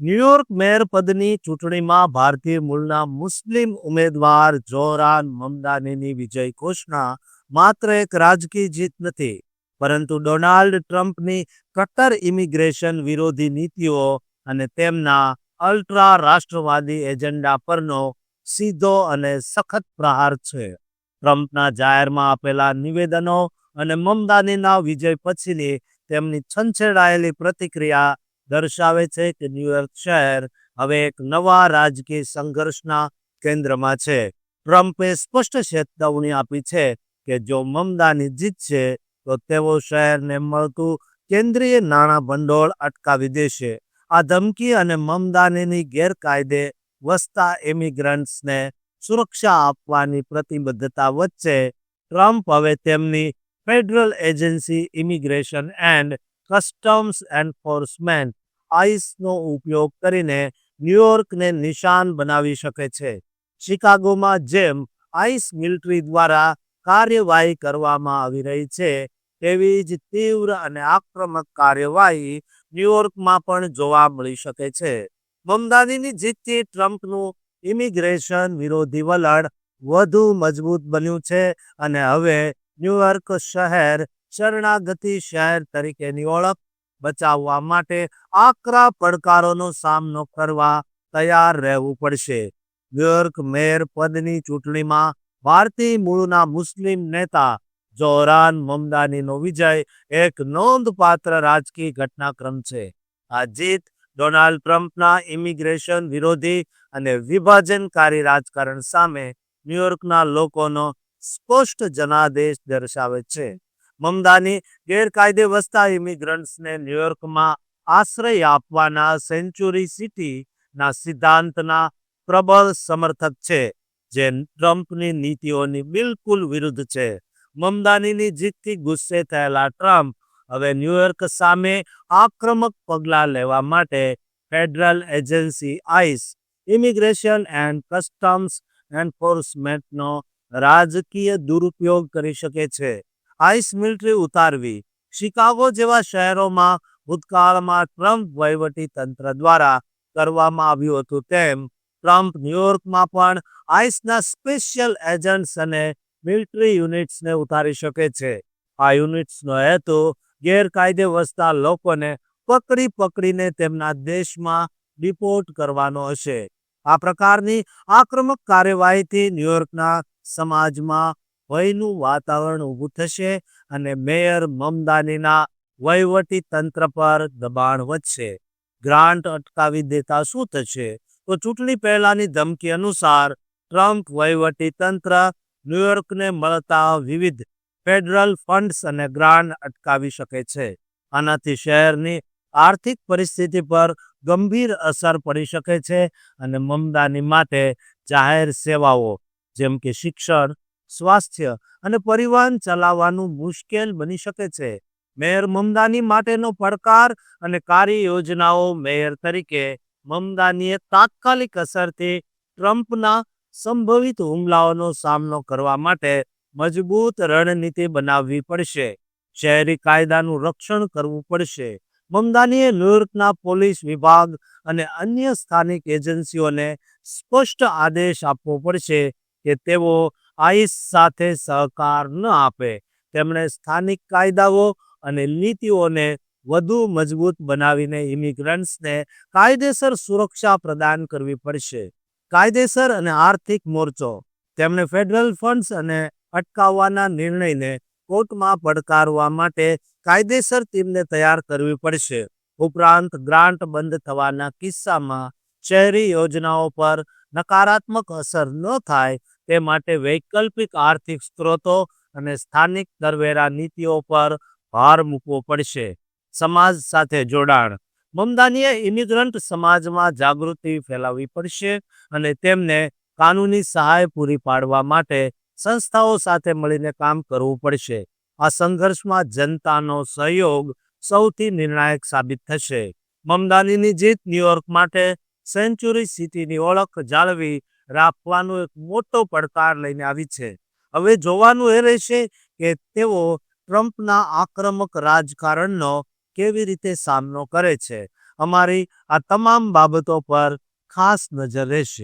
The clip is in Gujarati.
ન્યુયોર્ક મેયર પદની ચૂંટણીમાં ભારતીય મૂળના મુસ્લિમ ઉમેદવાર જોહરાન મમદાનીની વિજય ઘોષણા માત્ર એક રાજકીય જીત નથી, પરંતુ ડોનાલ્ડ ટ્રમ્પની કટ્ટર ઇમિગ્રેશન વિરોધી નીતિઓ અને તેમના અલ્ટ્રા રાષ્ટ્રવાદી એજન્ડા પરનો સીધો અને સખત પ્રહાર છે. ટ્રમ્પના જાહેરમાં આપેલા નિવેદનો અને મમદાનીના વિજય પછીની તેમની છંછેડાયેલી પ્રતિક્રિયા દર્શાવે છે કે ન્યુયોર્ક શહેર હવે એક નવા રાજકીય સંઘર્ષના કેન્દ્રમાં છે. ટ્રમ્પે સ્પષ્ટ ચેતવણી આપી છે કે જો મમદાની જીતશે તો તેઓ શહેરને મળતું કેન્દ્રીય નાણાં ભંડોળ અટકાવી દેશે. આ ધમકી અને મમદાનીની ગેરકાયદે વસતા ઇમિગ્રન્ટ્સને સુરક્ષા આપવાની પ્રતિબદ્ધતા વચ્ચે ટ્રમ્પ હવે તેમની federal agency immigration and customs enforcement આઈસનો ઉપયોગ કરીને ન્યુયોર્કને નિશાન બનાવી શકે છે. શિકાગોમાં જેમ આઈસ મિલિટરી દ્વારા કાર્યવાહી કરવામાં આવી રહી છે, તેવી જ તીવ્ર અને આક્રમક કાર્યવાહી ન્યુયોર્કમાં પણ જોવા મળી શકે છે. મમદાનીની જીતથી ટ્રમ્પનું ઇમિગ્રેશન વિરોધી વલણ વધુ મજબૂત બન્યું છે અને હવે ન્યુયોર્ક શહેર શરણાગતિ શહેર તરીકેની ઓળખ બચાવવા માટે આકરા પડકારોનો સામનો કરવા તૈયાર રહેવું પડશે. ન્યુયોર્ક મેયર પદની ચૂંટણીમાં ભારતીય મૂળના મુસ્લિમ નેતા જોહરાન મમદાનીનો વિજય એક નોંધપાત્ર રાજકીય ઘટનાક્રમ છે. આ જીત ડોનાલ્ડ ટ્રમ્પના ઇમિગ્રેશન વિરોધી અને વિભાજનકારી રાજકારણ સામે ન્યુયોર્કના લોકોનો સ્પષ્ટ જનાદેશ દર્શાવે છે. મમદાની ગેરકાયદે વસતા ઇમિગ્રન્ટ્સને ન્યુયોર્કમાં આશ્રય આપવાના સેન્ચુરી સિટીના સિદ્ધાંતના પ્રબળ સમર્થક છે, જે ટ્રમ્પની નીતિઓની બિલકુલ વિરુદ્ધ છે. મમદાનીની જીતથી ગુસ્સે થયેલા ટ્રમ્પ હવે ન્યુયોર્ક સામે આક્રમક પગલાં લેવા માટે federal agency ICE, immigration and customs એન્ફોર્સમેન્ટનો રાજકીય દુરુપયોગ કરી શકે છે. Ice military ઉતારવી. શિકાગો જેવા શહેરોમાં ભૂતકાળમાં ટ્રમ્પ વહીવટી તંત્ર દ્વારા કરવામાં આવ્યું હતું તેમ ટ્રમ્પ ન્યુયોર્કમાં પણ આઈસના સ્પેશિયલ એજન્ટ્સ અને મિલિટરી યુનિટ્સને ઉતારી શકે છે. આ યુનિટ્સનો હેતુ ગેરકાયદે વસતા લોકોને પકડી પકડીને તેમના દેશમાં ડિપોર્ટ કરવાનો હશે. આ પ્રકારની આક્રમક કાર્યવાહીથી ન્યુયોર્કના સમાજમાં ભયનું વાતાવરણ ઊભું થશે અને મેયર મમદાનીના વહીવટી તંત્ર પર દબાણ વધશે. ગ્રાન્ટ અટકાવી દેતા શું થશે? તો ચૂંટણી પહેલાની ધમકી અનુસાર ટ્રમ્પ વહીવટી તંત્ર ન્યુયોર્કને મળતા વિવિધ ફેડરલ ફંડ્સ અને ગ્રાન્ટ અટકાવી શકે છે. આનાથી શહેરની આર્થિક પરિસ્થિતિ પર ગંભીર અસર પડી શકે છે અને મમદાની માટે જાહેર સેવાઓ, જેમ કે શિક્ષણ સ્વાસ્થ્ય અને પરિવહન ચલાવવાનું મુશ્કેલ બની શકે છે. મેયર મમદાની માટેનો પડકાર અને કાર્ય યોજનાઓ મેયર તરીકે મમદાનીએ તાત્કાલિક અસરથી ટ્રમ્પના સંભવિત હુમલાઓનો સામનો કરવા માટે મજબૂત રણનીતિ બનાવવી પડશે. શહેરી કાયદાનું રક્ષણ કરવું પડશે. મમદાનીએ ન્યુયોર્કના પોલીસ વિભાગ અને અન્ય સ્થાનિક એજન્સીઓને સ્પષ્ટ આદેશ આપવો પડશે કે તેઓ આઈસ સાથે સહકાર ન આપે. તેમણે સ્થાનિક કાયદાઓ અને નીતિઓને વધુ મજબૂત બનાવીને ઇમિગ્રન્ટ્સને કાયદેસર સુરક્ષા પ્રદાન કરવી પડશે. કાયદેસર અને આર્થિક મોરચો. તેમણે ફેડરલ ફંડ્સ અને અટકાવવાના નિર્ણયને કોર્ટમાં પડકારવા માટે કાયદેસર ટીમને તૈયાર કરવી પડશે. ઉપરાંત ગ્રાન્ટ બંધ થવાના કિસ્સામાં શહેરી યોજનાઓ પર નકારાત્મક અસર ન થાય તે માટે વૈકલ્પિક આર્થિક સ્ત્રોતો અને સ્થાનિક દરવેરા નીતિઓ પર ભાર મૂકવો પડશે. સમાજ સાથે જોડાણ. મમદાનીએ ઇમિગ્રન્ટ સમાજમાં જાગૃતિ ફેલાવવી પડશે અને તેમને કાનૂની સહાય પૂરી પાડવા માટે સંસ્થાઓ સાથે મળીને કામ કરવું પડશે. આ સંઘર્ષમાં જનતાનો સહયોગ સૌથી નિર્ણાયક સાબિત થશે. મમદાનીની જીત ન્યુયોર્ક માટે સેન્ચુરી સિટીની ઓળખ જાળવી રાખવાનો એક મોટો પડકાર લઈને આવી છે. હવે જોવાનું એ રહેશે કે તેઓ ટ્રમ્પના આક્રમક રાજકારણનો કેવી રીતે સામનો કરે છે. અમારી આ તમામ બાબતો પર ખાસ નજર રહેશે.